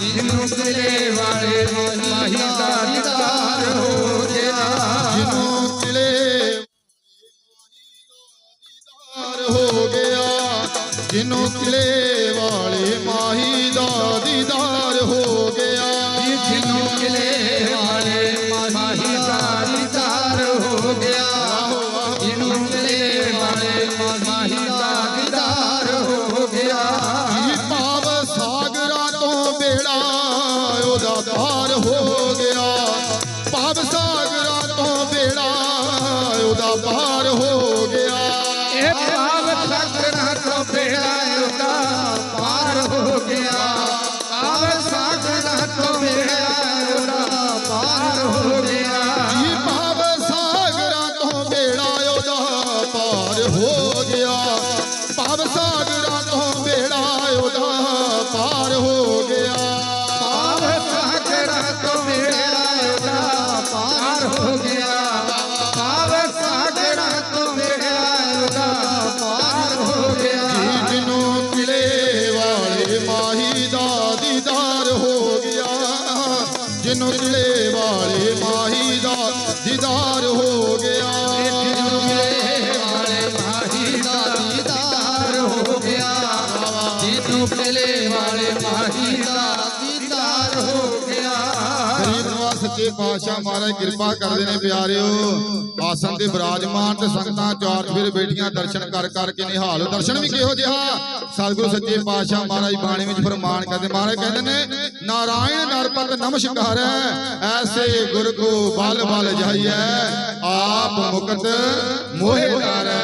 ਜਿਹਨੂੰ ਕਿਲੇ ਵਾਲੇ ਮਾਹੀ ਦਾ ਦੀਦਾਰ ਹੋ ਗਿਆ ਜਿਹਨੂੰ ਕਿਲੇ ਦੀਦਾਰ ਹੋ ਗਿਆ ਜਿਹਨੂੰ ਕਿਲੇ ਵਾਲੇ ਮਾਹੀ ਦਾ ਦੀਦਾਰ ਹੋ ਭਾਵ ਸਾਗਰਾਂ ਤੋਂ ਬੇੜਾ ਉਹਦਾ ਪਾਰ ਹੋ ਗਿਆ। ਇਹ ਪਾਵ ਸਾਗਰਾਂ ਤੋਂ ਬੇੜਾ ਉਹਦਾ ਪਾਰ ਹੋ ਗਿਆ। ਪਾਵ ਸਾਗਰਾਂ ਤੋਂ ਬੇੜਾ ਉਹਦਾ ਪਾਰ ਹੋ ਗਿਆ। ਜੀ ਭਾਵ ਸਾਗਰਾਂ ਤੋਂ ਬੇੜਾ ਉਹਦਾ ਪਾਰ ਹੋ ਗਿਆ। ਭਾਵ ਸਾਗਰਾਂ ਜਿਹਨੂੰ ਕਿਲੇ ਵਾਲੇ ਮਾਹੀ ਦਾ ਦੀਦਾਰ ਹੋ ਸੱਚੇ ਪਾਤਸ਼ਾਹ ਮਹਾਰਾਜ ਕਿਰਪਾ ਕਰਦੇ ਨੇ ਪਿਆਰਿਓ ਆਸਨ ਤੇ ਬਿਰਾਜਮਾਨ ਤੇ ਸੰਗਤਾਂ ਚਾਰ ਫਿਰ ਬੈਠੀਆਂ ਦਰਸ਼ਨ ਕਰ ਕਰਕੇ ਨਿਹਾਲ। ਦਰਸ਼ਨ ਵੀ ਕਿਹੋ ਜਿਹਾ? ਸਤਿਗੁਰੂ ਸੱਚੇ ਪਾਤਸ਼ਾਹ ਮਹਾਰਾਜ ਬਾਣੀ ਵਿੱਚ ਫਰਮਾਨ ਕਰਦੇ ਮਹਾਰਾਜ ਕਹਿੰਦੇ ਨੇ, ਨਾਰਾਇਣ ਨਰਪਤ ਨਮਸਕਾਰ ਐਸੇ ਗੁਰ ਕੋ ਬਲ ਬਲ ਜਾਈਐ, ਆਪ ਮੁਕਤ ਮੋਹਿ ਤਾਰੈ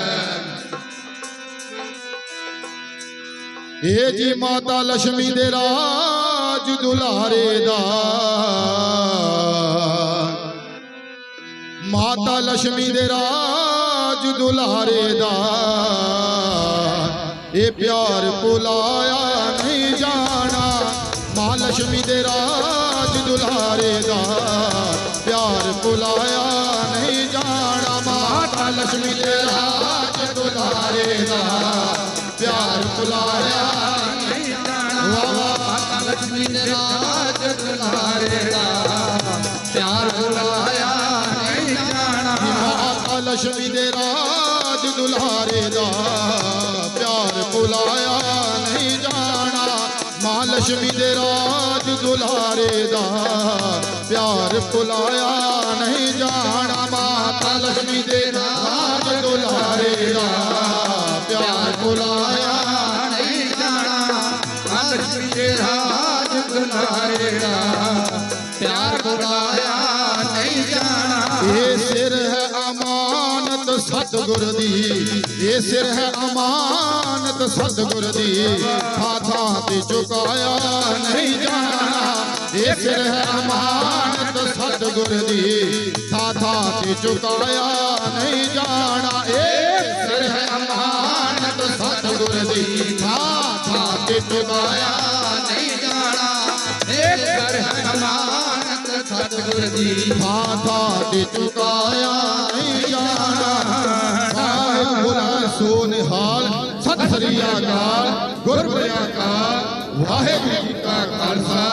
ਏ ਜੀ ਮਾਤਾ ਲక్ష్ਮੀ ਦੇ ਰਾਜ ਰਾਜ ਦੁਲਾਰੇ ਦਾ। ਮਾਤਾ ਲక్ష్ਮੀ ਦੇ ਰਾਜ ਦੁਲਾਰੇ ਦਾ। ਇਹ ਪਿਆਰ ਬੁਲਾਇਆ ਨਹੀਂ ਜਾਣਾ। ਮਾਂ ਲక్ష్ਮੀ ਦੇ ਰਾਜ ਦੁਲਾਰੇ ਦਾ। ਪਿਆਰ ਬੁਲਾਇਆ ਨਹੀਂ ਜਾਣਾ। ਮਾਤਾ ਲక్ష్ਮੀ ਦੇ ਰਾਜ ਦੁਲਾਰੇ ਦਾ। ਪਿਆਰ ਬੁਲਾਇਆ ਲక్ష్ਮੀ ਦੇ। ਰਾਜ ਦੁਲਾਰੇ ਦਾ। ਪਿਆਰ ਬੁਲਾਇਆ ਨਹੀਂ ਜਾਣਾ। ਮਾਂ ਲక్ష్ਮੀ ਦੇ ਰਾਜ ਦੁਲਾਰੇ ਦਾ। ਪਿਆਰ ਬੁਲਾਇਆ ਨਹੀਂ ਜਾਣਾ। ਮਾਤਾ ਲక్ష్ਮੀ ਦੇ ਰਾਜ ਦੁਲਾਰੇ ਦਾ। ਪਿਆਰ ਬੁਲਾਇਆ ਨਹੀਂ ਜਾਣਾ। ਮਾਂ ਲక్ష్ਮੀ ਦੇ ਰਾਜ ਦੁਲਾਰੇ ਪਿਆਰ ਬੁਲਾਇਆ ਨਹੀਂ ਜਾਣਾ ਇਹ ਸਿਰ ਹੈ ਅਮਾਨਤ ਸਤਿਗੁਰ ਦੀ, ਇਹ ਸਿਰ ਹੈ ਅਮਾਨਤ ਸਤਿਗੁਰ ਦੀ। ਥਾਂ ਤੇ ਚੁਕਾਇਆ ਨਹੀਂ ਜਾਣਾ, ਇਹ ਸਿਰ ਹੈ ਅਮਾਨਤ ਸਤਿਗੁਰ ਦੀ। ਥਾਂ ਥਾਂ ਤੇ ਚੁਕਾਇਆ ਨਹੀਂ ਜਾਣਾ, ਇਹ ਸਿਰ ਹੈ ਅਮਾਨਤ ਸਤਿਗੁਰ ਦੀ। ਥਾ ਥਾਂ ਤੇ ਚੁਕਾਇਆ ਕਰ ਅਮਾਨਤ ਸਤਿਗੁਰ ਦੀ ਥਾਂ ਥਾਂ ਤੇ ਝੁਕਾਇਆ ਨਹੀਂ ਜਾਣਾ। ਵਾਹਿਗੁਰੂ ਸੋ ਨਿਹਾਲ ਸਤਿ ਸ੍ਰੀ ਅਕਾਲ ਗੁਰ ਪਿਆਰ ਵਾਹਿਗੁਰੂ ਜੀ ਕਾ ਖਾਲਸਾ।